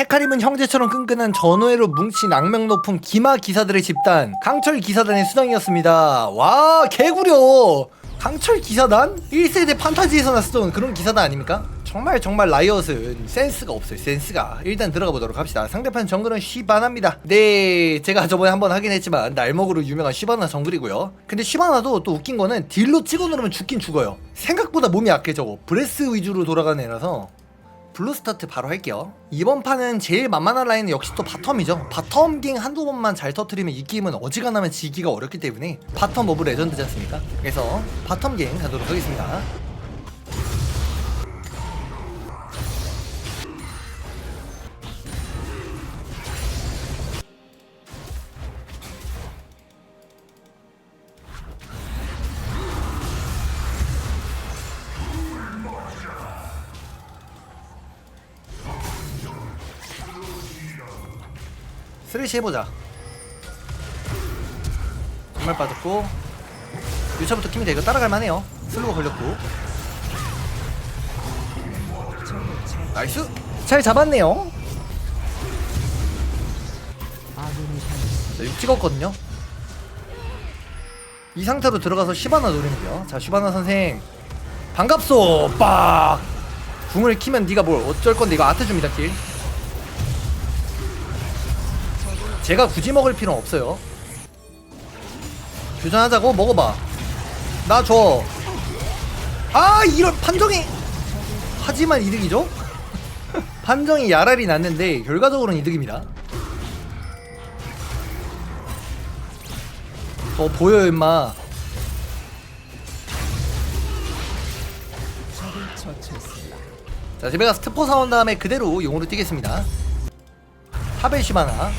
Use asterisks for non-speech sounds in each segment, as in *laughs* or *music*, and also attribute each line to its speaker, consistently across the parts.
Speaker 1: 헤카림은 형제처럼 끈끈한 전우회로 뭉친 악명 높은 기마 기사들의 집단. 강철 기사단의 수장이었습니다. 와 개구려. 강철 기사단? 1세대 판타지에서나 쓰던 그런 기사단 아닙니까? 정말 정말 라이엇은 센스가 없어요 센스가. 일단 들어가 보도록 합시다. 상대편 정글은 쉬바나입니다. 네 제가 저번에 한번 하긴 했지만 날먹으로 유명한 쉬바나 정글이고요. 근데 쉬바나도 또 웃긴 거는 딜로 찍어 누르면 죽긴 죽어요. 생각보다 몸이 약해 저거. 브레스 위주로 돌아가는 애라서 블루 스타트 바로 할게요. 이번 판은 제일 만만한 라인은 역시 또 바텀이죠. 바텀 갱 한두 번만 잘 터트리면 이 게임은 어지간하면 지기가 어렵기 때문에 바텀 머브 레전드지 않습니까? 그래서 바텀 갱 가도록 하겠습니다. 쓰레쉬 해보자. 정말 빠졌고 유차부터 키면 돼. 이거 따라갈 만 해요. 슬로우 걸렸고. 나이스. 잘 잡았네요. 자, 6 찍었거든요. 이 상태로 들어가서 시바나 노리면 돼요. 자, 시바나 선생. 반갑소. 빡. 궁을 키면 네가 뭘 어쩔 건데 이거 아트 줍니다 킬. 제가 굳이 먹을 필요는 없어요. 교전하자고 먹어봐. 나 줘. 아 이런 판정이. 하지만 이득이죠? *laughs* 판정이 야랄이 났는데 결과적으로는 이득입니다. 어 보여 임마. 자 제가 스트포 사온 다음에 그대로 용으로 뛰겠습니다. 하벨 시바나.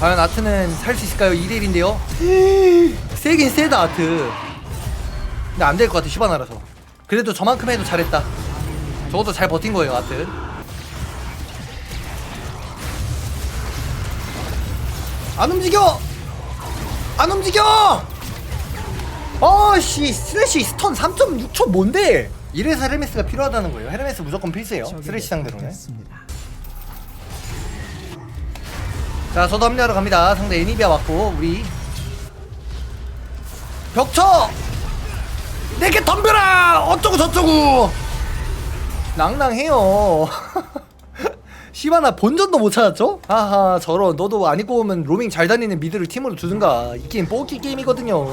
Speaker 1: 과연 아트는 살 수 있을까요? 2대1인데요? *gasps* 세긴 세다 아트 근데 안 될 것 같아 시바나라서 그래도 저만큼 해도 잘했다 적어도 잘 버틴 거예요 아트 안 움직여! 안 움직여! 어씨 스레시 스턴 3.6초 뭔데? 이래서 헤르메스가 필요하다는 거예요 헤르메스 무조건 필수예요 스레시 상대로는 자, 저도 합류하러 갑니다. 상대 애니비아 왔고, 우리. 벽쳐! 내게 덤벼라! 어쩌고 저쩌고! 낭낭해요. *laughs* 시바나 본전도 못 찾았죠? 아하, 저런. 너도 안 입고 오면 로밍 잘 다니는 미드를 팀으로 두든가. 이 게임 뽀끼 게임이거든요.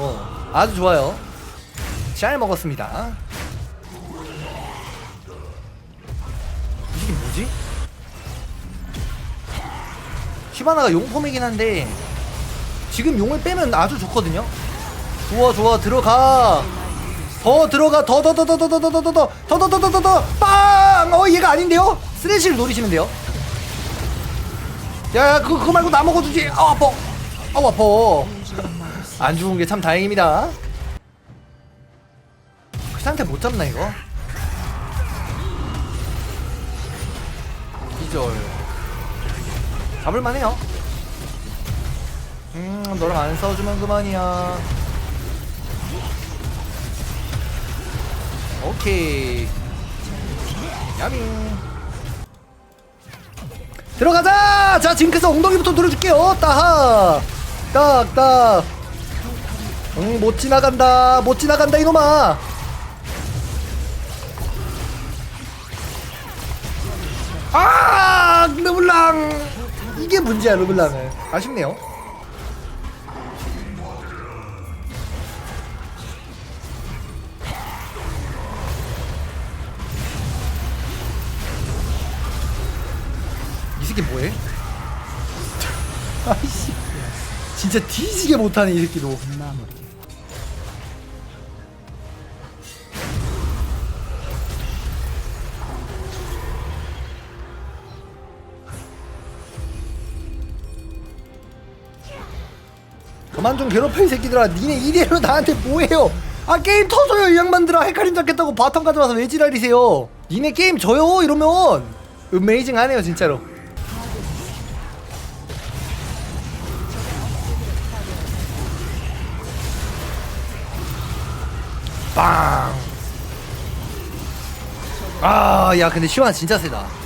Speaker 1: 아주 좋아요. 잘 먹었습니다. 시바나가 용폼이긴 한데 지금 용을 빼면 아주 좋거든요. 좋아 좋아 들어가. 더 들어가 더 더 더 더 더 더 더 더 더 더 더 더 더더 빵! 어 얘가 아닌데요? 쓰레쉬를 노리시면 돼요. 야 그거 그거 말고 나 먹어주지. 아 아파. 아 아파. 안 죽은 게 참 다행입니다. 그 상태 못 잡나 이거? 기절. 잡을만해요. 음, 너랑 안 싸워주면 그만이야. 오케이. 야밍. 들어가자! 자, 징크스 엉덩이부터 누려줄게요. 따하! 딱, 딱. 응, 못 지나간다. 못 지나간다, 이놈아. 아! 르블랑! 이게 문제야, 르블랑은. 아쉽네요. 이 새끼 뭐해? *laughs* 아이씨. 진짜 뒤지게 못하네, 이 새끼도. 그만 좀 괴롭혀 이 새끼들아. 니네 이대로 나한테 뭐해요? 아 게임 터져요 이 양반들아. 헷갈림 잡겠다고 바텀 가져와서 왜 지랄이세요? 니네 게임 져요 이러면. 음메이징 하네요 진짜로. 빵! 아, 야, 근데 시완 진짜 세다.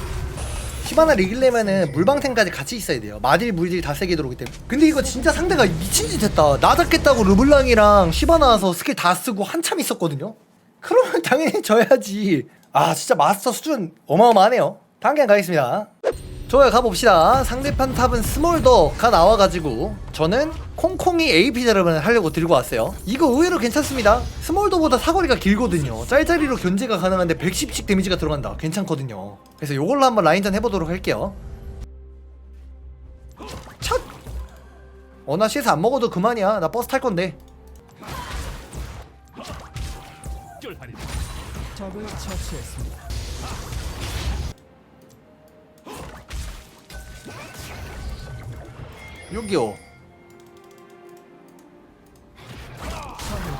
Speaker 1: 시바나를 이기려면은 물방탱까지 같이 있어야 돼요. 마딜 물딜 다 세게 들어오기 때문에. 근데 이거 진짜 상대가 미친 짓 했다. 나 잡겠다고 르블랑이랑 시바나 와서 스킬 다 쓰고 한참 있었거든요. 그러면 *laughs* 당연히 져야지. 아 진짜 마스터 수준 어마어마하네요. 다음 게임 가겠습니다 좋아요 가봅시다. 상대편 탑은 스몰더가 나와가지고 저는 콩콩이 AP 자르을 하려고 들고 왔어요. 이거 의외로 괜찮습니다. 스몰더보다 사거리가 길거든요. 짤짤이로 견제가 가능한데 110씩 데미지가 들어간다. 괜찮거든요. 그래서 이걸로 한번 라인전 해보도록 할게요. 첫! 어나 CS 안 먹어도 그만이야. 나 버스 탈 건데.
Speaker 2: 적을 처치했습니다.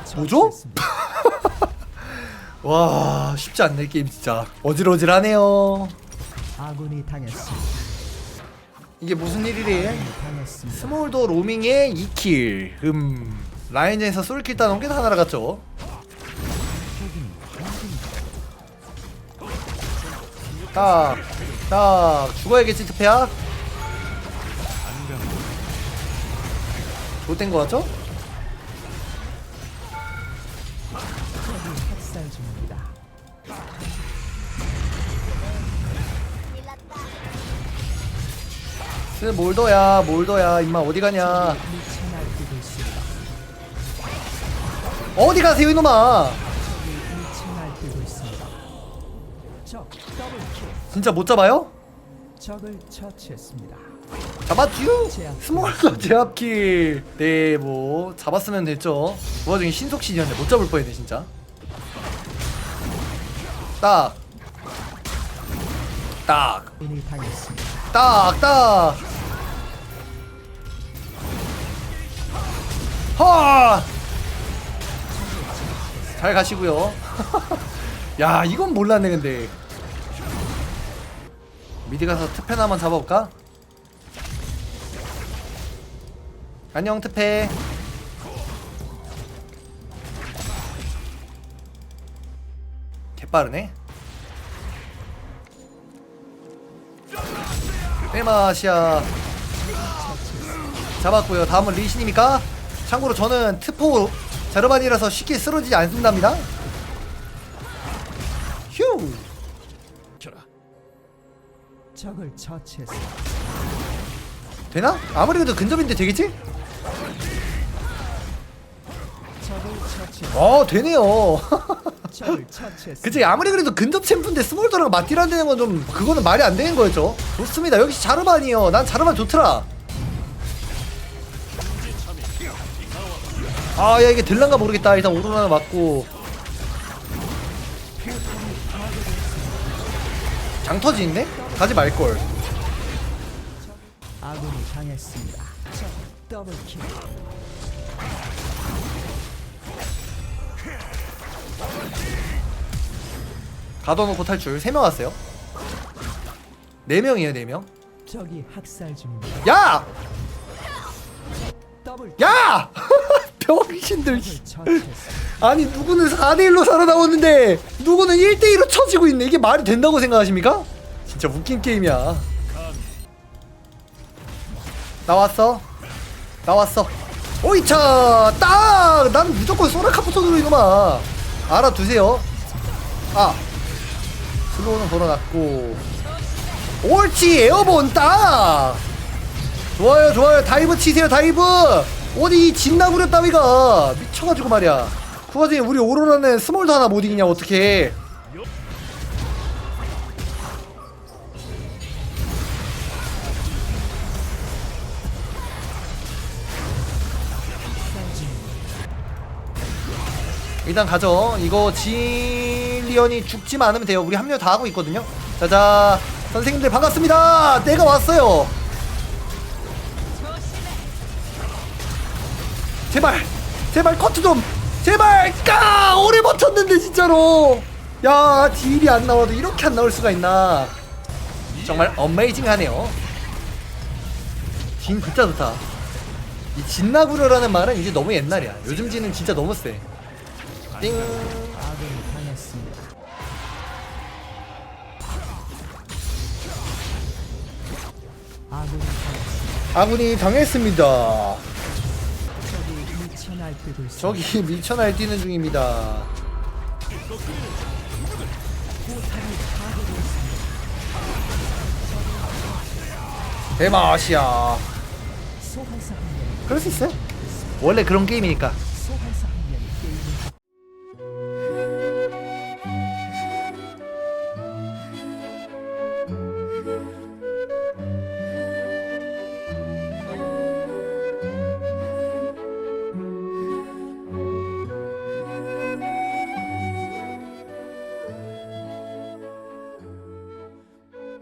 Speaker 2: 적을
Speaker 1: 뭐죠? *laughs* 와 쉽지 않네 게임 진짜. 어질어질하네요.
Speaker 2: 아군이 당했습니다.
Speaker 1: 이게 무슨 일이래
Speaker 2: 당했습니다.
Speaker 1: 스몰도 로밍에 2킬. 음 라인전에서 솔킬 따놓은 게 다 날아갔죠. 딱, 딱 죽어야겠지 트페야 좋된 거 같죠? 몰더야 몰더야 임마 어디 가냐. 어디 가세요 이놈아. 진짜 못 잡아요?
Speaker 2: 적을 처치했습니다.
Speaker 1: 잡았쥬? 스몰더 제압킬 네뭐 잡았으면 됐죠 그 와중에 신속신이었는데 못 잡을 뻔했네 진짜 딱 딱. 딱, 딱. 하! 잘 가시고요. *laughs* 야, 이건 몰랐네 근데. 미드 가서 트페나 한번 잡아볼까? 안녕 트페. 개빠르네. 빼마시아 잡았고요 다음은 리신입니까? 참고로 저는 트포 자르반이라서 쉽게 쓰러지지 않는답니다 휴
Speaker 2: 적을 처치했습니다.
Speaker 1: 되나? 아무리 그래도 근접인데 되겠지? 어 되네요. *laughs* 그치 아무리 그래도 근접 챔프인데 스몰더랑 안 되는 건 좀 그거는 말이 안 되는 거였죠. 좋습니다. 역시 자르반이요. 난 자르반 좋더라. 아 야 이게 될란가 모르겠다. 일단 오로라는 맞고. 장 터지는데? 가지 말걸.
Speaker 2: 아군이 당했습니다. 적 더블킬.
Speaker 1: 가둬놓고 탈출 3명 왔어요 4명이에요 4명
Speaker 2: 적이 학살 중입니다.
Speaker 1: 야! 야! *laughs* 병신들. 아니 누구는 4대1로 살아나왔는데 누구는 1대2로 쳐지고 있네 이게 말이 된다고 생각하십니까? 진짜 웃긴 게임이야 나왔어 나왔어. 오이차 딱! 난 무조건 소라카부터로 이놈아. 알아두세요. 아 슬로우는 걸어놨고. 옳지 에어본 딱! 좋아요 좋아요. 다이브 치세요 다이브! 어디 진나구려 따위가 미쳐가지고 말이야. 그 와중에 우리 오로라는 스몰도 하나 못 이기냐 어떡해 일단 가죠. 이거 진리언이 죽지만 않으면 돼요. 우리 합류 다 하고 있거든요. 자자 선생님들 반갑습니다. 내가 왔어요. 제발 제발 커트 좀. 제발 까! 오래 버텼는데 진짜로. 야 딜이 안 나와도 이렇게 안 나올 수가 있나. 정말 어메이징하네요. 진 진짜 좋다. 이 진나구려라는 말은 이제 너무 옛날이야. 요즘 진은 진짜 너무 쎄 띵.
Speaker 2: 아군이 당했습니다. 아군이 당했습니다.
Speaker 1: 아군이 당했습니다.
Speaker 2: 적이 미쳐 날뛰고 있습니다.
Speaker 1: 저기 미쳐 날뛰는 중입니다. 대마시아. 그럴 수 있어요. 원래 그런 게임이니까.